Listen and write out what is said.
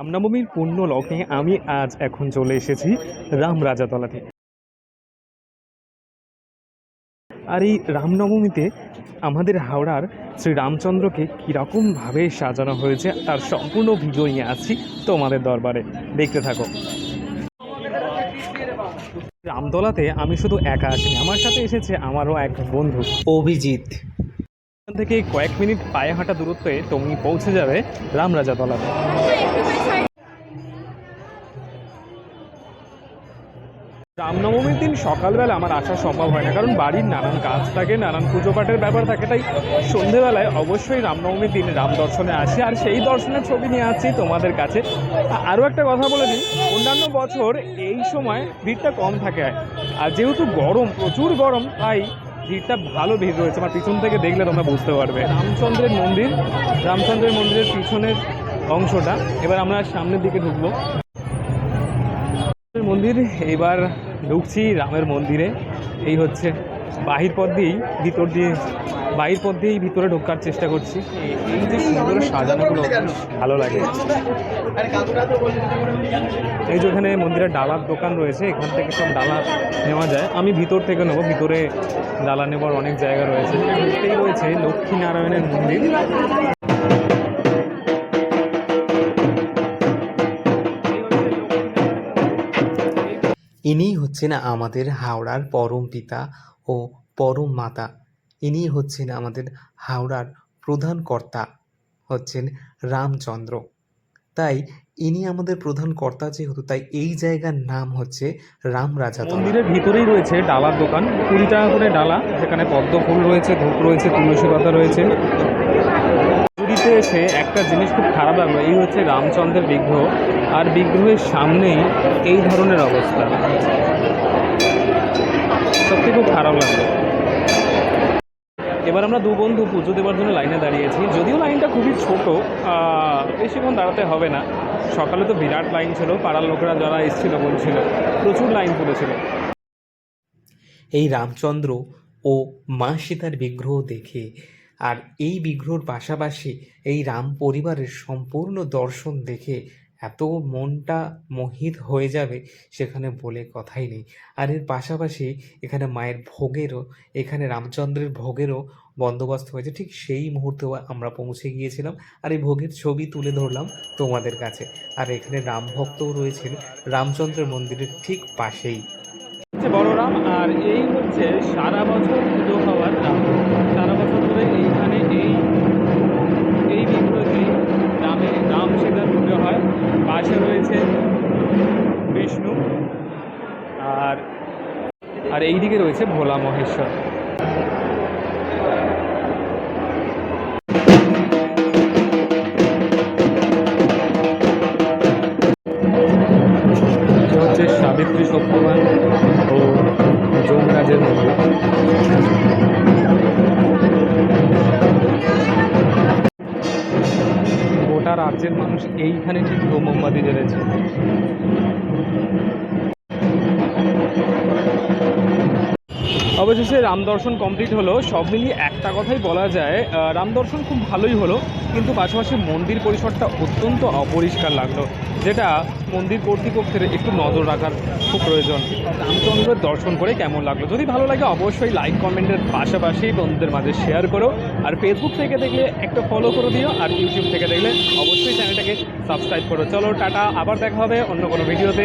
রামনবমীর পূর্ণ লগ্নে আমি আজ এখন চলে এসেছি রাম রাজাতলাতে আর এই রামনবমীতে আমাদের হাওড়ার শ্রী রামচন্দ্রকে কীরকমভাবে সাজানো হয়েছে, তার সম্পূর্ণ ভিডিও নিয়ে আসছি তোমাদের দরবারে। দেখতে থাকো। রামতলাতে আমি শুধু একা আসিনি, আমার সাথে এসেছে আমারও এক বন্ধু। অভিজিৎ। এখান থেকে কয়েক মিনিট পায়ে হাঁটা দূরত্বে তুমি পৌঁছে যাবে রামরাজাতলাতে রামনবমীর দিন সকালবেলা আমার আসা সম্ভব হয় না, কারণ বাড়ির নানান কাজ থাকে, নানান পুজো পাঠের ব্যাপার থাকে, তাই সন্ধেবেলায় অবশ্যই রামনবমীর দিন রাম দর্শনে আসি। আর সেই দর্শনের ছবি নিয়ে আসছি তোমাদের কাছে। আরও একটা কথা বলে নিই অন্যান্য বছর এই সময় ভিড়টা কম থাকে। আর যেহেতু গরম, প্রচুর গরম, তাই ভিড়টা ভালো ভিড় রয়েছে আমার পিছন থেকে দেখলে তোমরা বুঝতে পারবে। রামচন্দ্রের মন্দির, রামচন্দ্রের মন্দিরের পিছনের অংশটা। এবার আমরা সামনের দিকে ঢুকবো। মন্দির, এবার ঢুকছি রামের মন্দিরে। এই হচ্ছে বাহির পথ দিয়েই ভিতর দিয়ে বাহির পথ দিয়েই ভিতরে ঢোকার চেষ্টা করছি। এই- যে সুন্দর সাজানোগুলো ভালো লাগে। এই যে ওখানে মন্দিরের ডালার দোকান রয়েছে এখান থেকে সব ডালা নেওয়া যায়। আমি ভিতর থেকে নেব ভিতরে ডালা নেবার অনেক জায়গা রয়েছে। এটাই রয়েছে লক্ষ্মীনারায়ণের মন্দির। ইনিই হচ্ছেন আমাদের হাওড়ার পরম পিতা ও পরম মাতা। ইনিই হচ্ছেন আমাদের হাওড়ার প্রধান কর্তা হচ্ছেন রামচন্দ্র। তাই ইনি আমাদের প্রধান কর্তা যেহেতু, তাই এই জায়গার নাম হচ্ছে রাম রাজা মন্দিরের ভিতরেই রয়েছে ডালার দোকান। কুড়ি টাকা করে ডালা, সেখানে পদ্ম ফুল রয়েছে, ধূপ রয়েছে, তুলসী পাতা রয়েছে। পুরীতে এসে একটা জিনিস খুব খারাপ লাগল এই হচ্ছে রামচন্দ্রের বিগ্রহ। আর বিগ্রহের সামনেই এই ধরনের অবস্থা। সত্যি খুব খারাপ লাগল। এবার আমরা দু বন্ধু পুজো দেওয়ার জন্য লাইনে দাঁড়িয়েছি। যদিও লাইনটা খুবই ছোট বেশিক্ষণ দাঁড়াতে হবে না। সকালে তো বিরাট লাইন ছিল, পাড়ার লোকেরা যারা এসেছিল, বলছিল, প্রচুর লাইন পড়েছিল এই রামচন্দ্র ও মা সীতার বিগ্রহ দেখে আর এই বিগ্রহর পাশাপাশি এই রাম পরিবারের সম্পূর্ণ দর্শন দেখে এত মনটা মোহিত হয়ে যাবে সেখানে বলে কথাই নেই। আর এর পাশাপাশি এখানে মায়ের ভোগেরও, এখানে রামচন্দ্রের ভোগেরও বন্দোবস্ত হয়েছে। ঠিক সেই মুহূর্তেও আমরা পৌঁছে গিয়েছিলাম আর এই ভোগের ছবি তুলে ধরলাম তোমাদের কাছে। আর এখানে রাম ভক্তও রয়েছেন রামচন্দ্রের মন্দিরের ঠিক পাশেই। বড় রাম আর এই হচ্ছে সারা বছর পুজো হওয়ার রাম সারা বছর ধরে এইখানে এই এই বিগ্রহটি রামে রাম সীতার পুজো হয়। পাশে রয়েছে বিষ্ণু আর আর এই দিকে রয়েছে ভোলা মহেশ্বর। হচ্ছে সাবিত্রী সত্যবান। রাজ্যের মানুষ এইখানে ঠিক মোমবাতি জ্বেলেছে। অবশেষে রাম দর্শন কমপ্লিট হলো। সব মিলিয়ে একটা কথাই বলা যায় আহ, রাম দর্শন খুব ভালোই হলো কিন্তু পাশাপাশি মন্দির পরিসরটা অত্যন্ত অপরিষ্কার লাগল যেটা মন্দির কর্তৃপক্ষের একটু নজর রাখার খুব প্রয়োজন। রামচন্দ্রের দর্শন করে কেমন লাগল? যদি ভালো লাগে অবশ্যই লাইক কমেন্টের পাশাপাশি বন্ধুদের মাঝে শেয়ার করো আর ফেসবুক থেকে দেখলে একটা ফলো করে দিও আর ইউটিউব থেকে দেখলে অবশ্যই চ্যানেলটাকে সাবস্ক্রাইব করো। চলো টাটা আবার দেখা হবে অন্য কোনো ভিডিওতে